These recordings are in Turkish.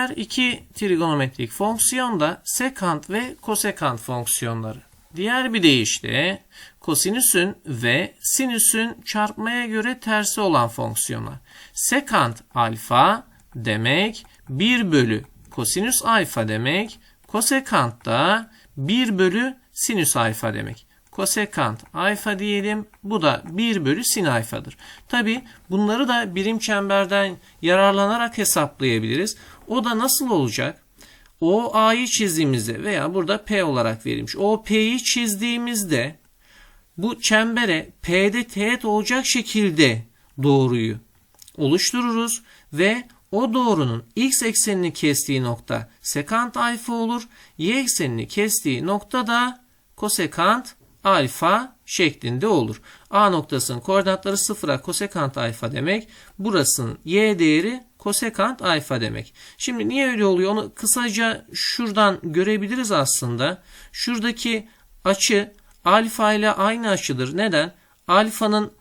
Diğer iki trigonometrik fonksiyon da sekant ve kosekant fonksiyonları. Diğer bir deyişle kosinüsün ve sinüsün çarpmaya göre tersi olan fonksiyonlar. Sekant alfa demek 1 bölü kosinüs alfa demek. Kosekant da 1 bölü sinüs alfa demek. Kosekant alfa diyelim. Bu da 1 bölü sin alfadır. Tabi bunları da birim çemberden yararlanarak hesaplayabiliriz. O da nasıl olacak? O A'yı çizdiğimizde veya burada P olarak verilmiş. O P'yi çizdiğimizde bu çembere P'de teğet olacak şekilde doğruyu oluştururuz ve o doğrunun x eksenini kestiği nokta sekant alfa olur. Y eksenini kestiği nokta da kosekant alfa şeklinde olur. A noktasının koordinatları sıfıra kosekant alfa demek. Burasının y değeri kosekant alfa demek. Şimdi niye öyle oluyor onu kısaca şuradan görebiliriz aslında. Şuradaki açı alfa ile aynı açıdır. Neden? Alfanın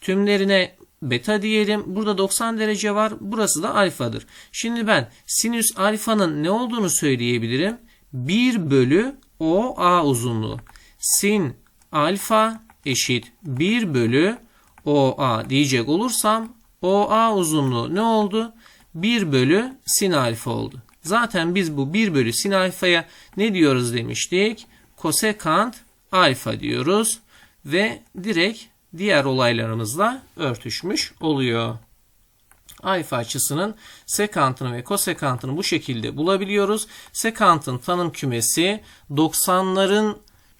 tümlerine beta diyelim. Burada 90 derece var. Burası da alfadır. Şimdi ben sinüs alfanın ne olduğunu söyleyebilirim. 1 bölü OA uzunluğu. Sin alfa eşit 1 bölü OA diyecek olursam OA uzunluğu ne oldu? 1 bölü sin alfa oldu. Zaten biz bu 1 bölü sin alfaya ne diyoruz demiştik? Kosekant alfa diyoruz ve direkt diğer olaylarımızla örtüşmüş oluyor. Alfa açısının sekantını ve kosekantını bu şekilde bulabiliyoruz. Sekantın tanım kümesi 90'ların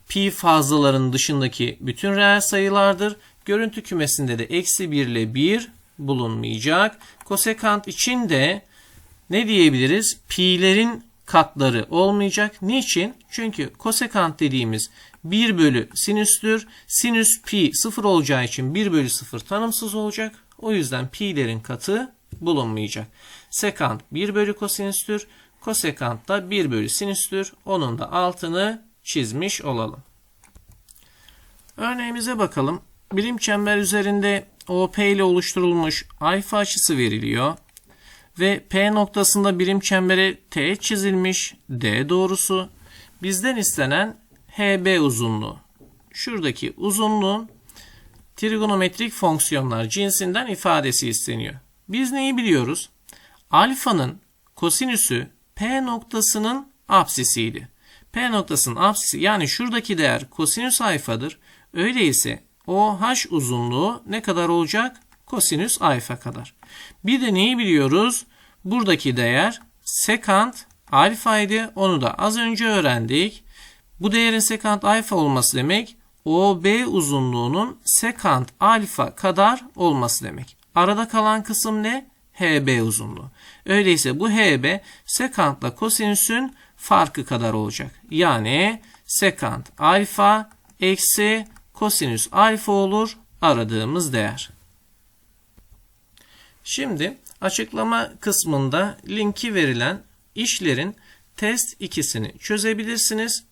pi fazlaların dışındaki bütün reel sayılardır. Görüntü kümesinde de eksi 1 ile 1 bulunmayacak. Kosekant için de ne diyebiliriz? Pi'lerin katları olmayacak. Niçin? Çünkü kosekant dediğimiz 1 bölü sinüstür. Sinüs pi 0 olacağı için 1 bölü 0 tanımsız olacak. O yüzden pi'lerin katı bulunmayacak. Sekant 1 bölü kosinüstür. Kosekant da 1 bölü sinüstür. Onun da altını çizmiş olalım. Örneğimize bakalım. Birim çember üzerinde OP ile oluşturulmuş alfa açısı veriliyor. Ve P noktasında birim çembere T çizilmiş D doğrusu. Bizden istenen HB uzunluğu. Şuradaki uzunluğun trigonometrik fonksiyonlar cinsinden ifadesi isteniyor. Biz neyi biliyoruz? Alfanın kosinüsü P noktasının apsisiydi. P noktasının apsisi yani şuradaki değer kosinüs alfadır. Öyleyse OH uzunluğu ne kadar olacak? Kosinüs alfa kadar. Bir de neyi biliyoruz? Buradaki değer sekant alfaydı. Onu da az önce öğrendik. Bu değerin sekant alfa olması demek OB uzunluğunun sekant alfa kadar olması demek. Arada kalan kısım ne? HB uzunluğu. Öyleyse bu HB sekantla kosinüsün farkı kadar olacak. Yani sekant alfa eksi kosinüs alfa olur aradığımız değer. Şimdi açıklama kısmında linki verilen işlerin test ikisini çözebilirsiniz.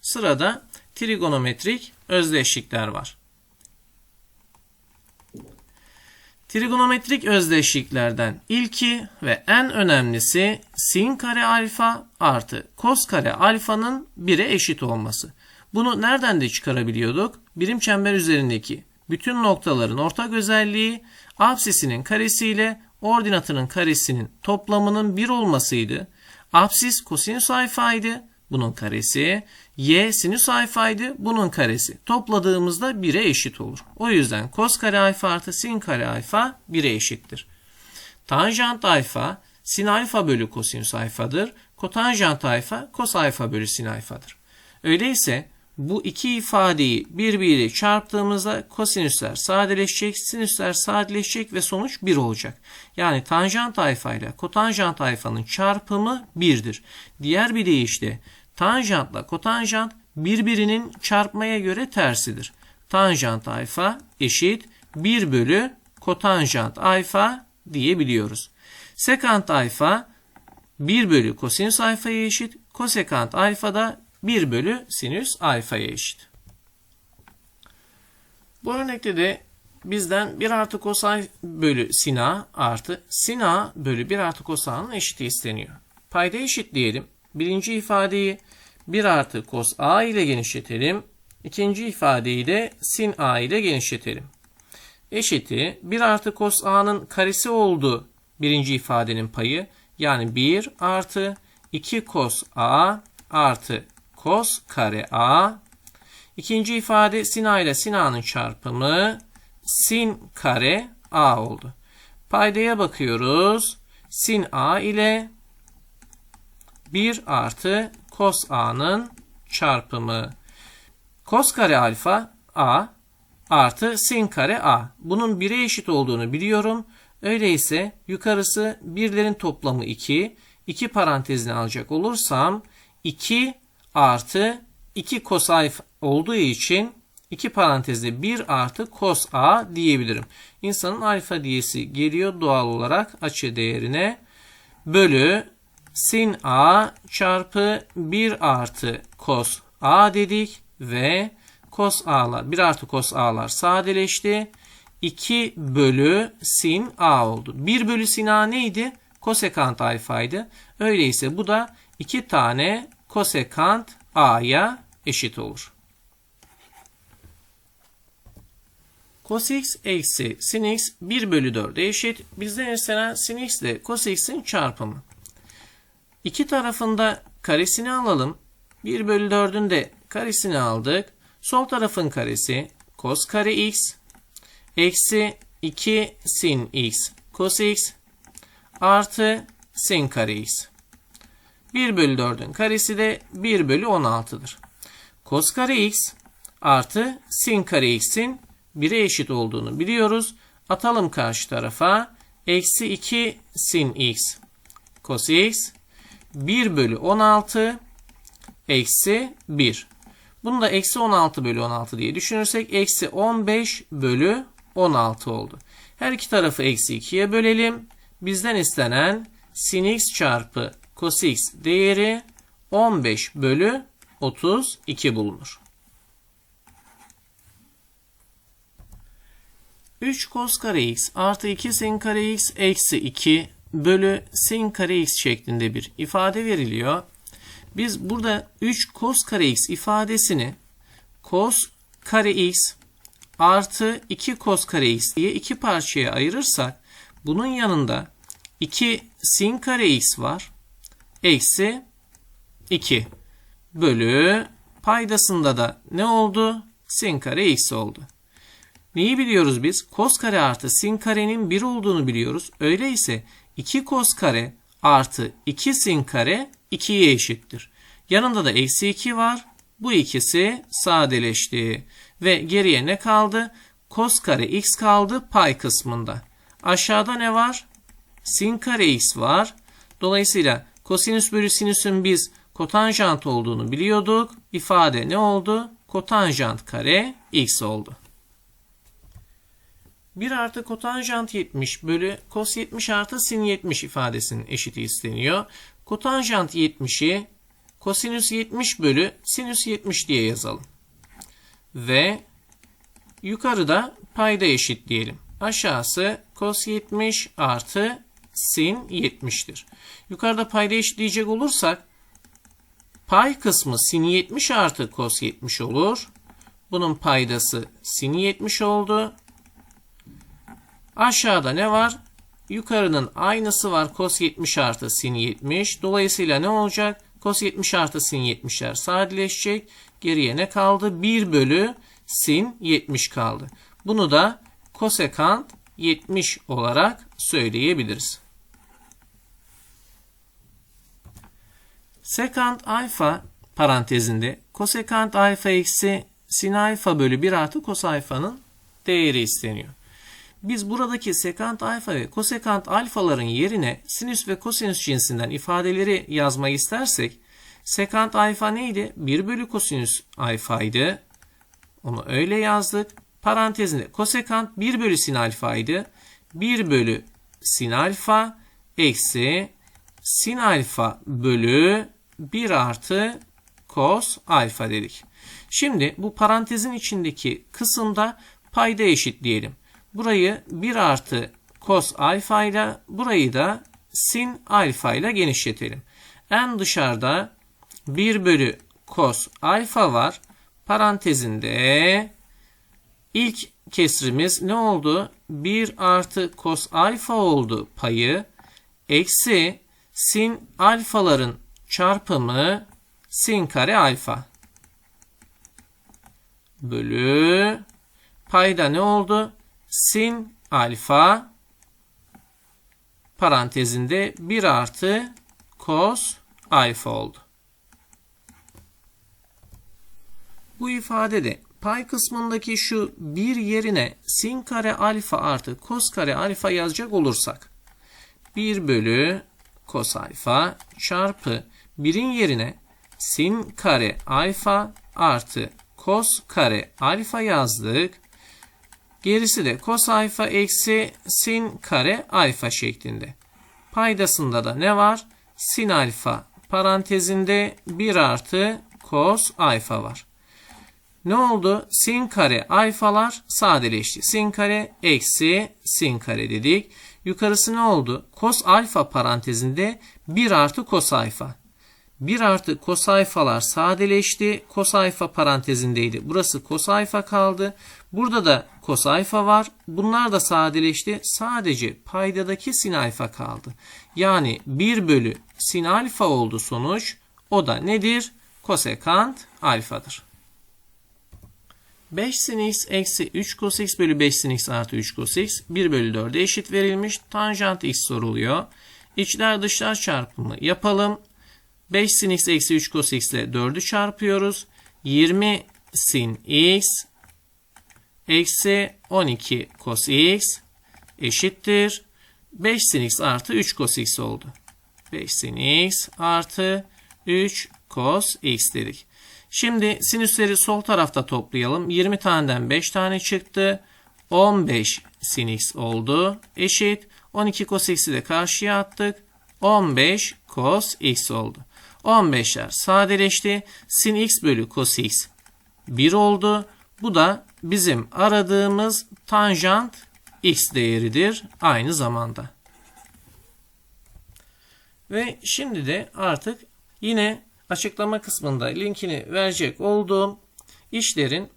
Sırada trigonometrik özdeşlikler var. Trigonometrik özdeşliklerden ilki ve en önemlisi sin kare alfa artı kos kare alfanın 1'e eşit olması. Bunu nereden de çıkarabiliyorduk? Birim çember üzerindeki bütün noktaların ortak özelliği absisinin karesiyle ordinatının karesinin toplamının 1 olmasıydı. Absis kosinüs alfaydı. Bunun karesi. Y sinüs alfaydı. Bunun karesi. Topladığımızda 1'e eşit olur. O yüzden kos kare alfa artı sin kare alfa 1'e eşittir. Tanjant alfa sin alfa bölü kosinüs alfadır. Kotanjant alfa kos alfa bölü sin alfadır. Öyleyse bu iki ifadeyi birbiriyle çarptığımızda kosinüsler sadeleşecek, sinüsler sadeleşecek ve sonuç 1 olacak. Yani tanjant alfa ile kotanjant alfanın çarpımı 1'dir. Diğer bir deyişle tanjantla kotanjant birbirinin çarpmaya göre tersidir. Tanjant alfa eşit 1 bölü kotanjant alfa diyebiliyoruz. Sekant alfa 1 bölü kosinüs alfaya eşit. Kosekant alfa da 1 bölü sinüs alfaya eşit. Bu örnekte de bizden 1 artı cos A bölü sin A artı sin A bölü 1 artı cos A'nın eşiti isteniyor. Payda eşitleyelim. Birinci ifadeyi 1 artı cos A ile genişletelim. İkinci ifadeyi de sin A ile genişletelim. Eşiti 1 artı cos A'nın karesi oldu birinci ifadenin payı. Yani 1 artı 2 cos A artı cos kare A. İkinci ifade sin A ile sin A'nın çarpımı sin kare A oldu. Paydaya bakıyoruz. Sin A ile 1 artı cos A'nın çarpımı. Cos kare alfa A artı sin kare A. Bunun 1'e eşit olduğunu biliyorum. Öyleyse yukarısı birlerin toplamı 2. 2 parantezine alacak olursam 2 artı 2 cos alfa olduğu için 2 parantezde 1 artı cos A diyebilirim. İnsanın alfa diyesi geliyor doğal olarak açı değerine. Bölü sin A çarpı 1 artı cos A dedik ve cos A'lar 1 artı cos A'lar sadeleşti. 2 bölü sin A oldu. 1 bölü sin A neydi? Kosekant alfaydı. Öyleyse bu da 2 tane kosekant A'ya eşit olur. Cos x eksi sin x 1 bölü 4'e eşit. Bizden istenen sin x ile cos x'in çarpımı. İki tarafında karesini alalım. 1 bölü 4'ün de karesini aldık. Sol tarafın karesi cos kare x eksi 2 sin x cos x artı sin kare x. 1 bölü 4'ün karesi de 1 bölü 16'dır. Cos kare x artı sin kare x'in 1'e eşit olduğunu biliyoruz. Atalım karşı tarafa. Eksi 2 sin x cos x 1 bölü 16 eksi 1. Bunu da eksi 16 bölü 16 diye düşünürsek eksi 15 bölü 16 oldu. Her iki tarafı eksi 2'ye bölelim. Bizden istenen sin x çarpı cos x değeri 15 bölü 32 bulunur. 3 cos kare x artı 2 sin kare x eksi 2 bölü sin kare x şeklinde bir ifade veriliyor. Biz burada 3 cos kare x ifadesini cos kare x artı 2 cos kare x diye iki parçaya ayırırsak bunun yanında 2 sin kare x var. Eksi 2 bölü paydasında da ne oldu? Sin kare x oldu. Neyi biliyoruz biz? Cos kare artı sin karenin 1 olduğunu biliyoruz. Öyleyse 2 cos kare artı 2 sin kare 2'ye eşittir. Yanında da eksi 2 var. Bu ikisi sadeleşti. Ve geriye ne kaldı? Cos kare x kaldı pay kısmında. Aşağıda ne var? Sin kare x var. Dolayısıyla kosinüs bölü sinüsün biz kotanjant olduğunu biliyorduk. İfade ne oldu? Kotanjant kare x oldu. 1 artı kotanjant 70 bölü kos 70 artı sin 70 ifadesinin eşiti isteniyor. Kotanjant 70'i kosinüs 70 bölü sinüs 70 diye yazalım. Ve yukarıda payda eşit diyelim. Aşağısı kos 70 artı sin 70'tir. Yukarıda payda eşitleyecek olursak pay kısmı sin 70 artı kos 70 olur. Bunun paydası sin 70 oldu. Aşağıda ne var? Yukarının aynısı var. Cos 70 artı sin 70. Dolayısıyla ne olacak? Cos 70 artı sin 70'ler sadeleşecek. Geriye ne kaldı? 1 bölü sin 70 kaldı. Bunu da kosekant 70 olarak söyleyebiliriz. Sekant alfa parantezinde kosekant alfa eksi sin alfa bölü 1 artı kos alfanın değeri isteniyor. Biz buradaki sekant alfa ve kosekant alfaların yerine sinüs ve kosinüs cinsinden ifadeleri yazmayı istersek sekant alfa neydi? 1 bölü kosinüs alfaydı. Onu öyle yazdık. Parantezinde kosekant 1 bölü sin alfaydı. 1 bölü sin alfa eksi sin alfa bölü 1 artı kos alfa dedik. Şimdi bu parantezin içindeki kısımda payda eşit diyelim. Burayı 1 artı cos alfa ile burayı da sin alfa ile genişletelim. En dışarıda 1 bölü cos alfa var. Parantezinde ilk kesrimiz ne oldu? 1 artı cos alfa oldu payı. Eksi sin alfaların çarpımı sin kare alfa. Bölü payda ne oldu? Sin alfa parantezinde 1 artı cos alfa oldu. Bu ifadede pay kısmındaki şu bir yerine sin kare alfa artı cos kare alfa yazacak olursak 1 bölü cos alfa çarpı 1'in yerine sin kare alfa artı cos kare alfa yazdık. Gerisi de cos alfa eksi sin kare alfa şeklinde. Paydasında da ne var? Sin alfa parantezinde 1 artı cos alfa var. Ne oldu? Sin kare alfalar sadeleşti. Sin kare eksi sin kare dedik. Yukarısı ne oldu? Cos alfa parantezinde 1 artı cos alfa. 1 artı cos alfalar sadeleşti. Cos alfa parantezindeydi. Burası cos alfa kaldı. Burada da cos alfa var. Bunlar da sadeleşti. Sadece paydadaki sin alfa kaldı. Yani 1 bölü sin alfa oldu sonuç. O da nedir? Kosekant alfadır. 5 sin x eksi 3 cos x bölü 5 sin x artı 3 cos x 1 bölü 4'e eşit verilmiş. Tanjant x soruluyor. İçler dışlar çarpımı yapalım. 5 sin x eksi 3 cos x ile 4'ü çarpıyoruz. 20 sin x eksi 12 cos x eşittir. 5 sin x artı 3 cos x oldu. 5 sin x artı 3 cos x dedik. Şimdi sinüsleri sol tarafta toplayalım. 20 taneden 5 tane çıktı. 15 sin x oldu. Eşit. 12 cos x'i de karşıya attık. 15 cos x oldu. 15'ler sadeleşti. Sin x bölü cos x 1 oldu. Bu da bizim aradığımız tanjant x değeridir aynı zamanda. Ve şimdi de artık yine açıklama kısmında linkini verecek olduğum işlerin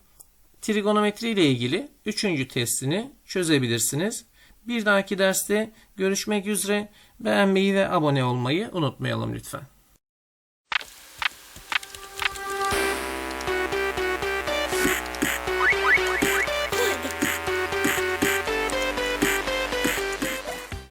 trigonometri ile ilgili 3. testini çözebilirsiniz. Bir dahaki derste görüşmek üzere. Beğenmeyi ve abone olmayı unutmayalım lütfen.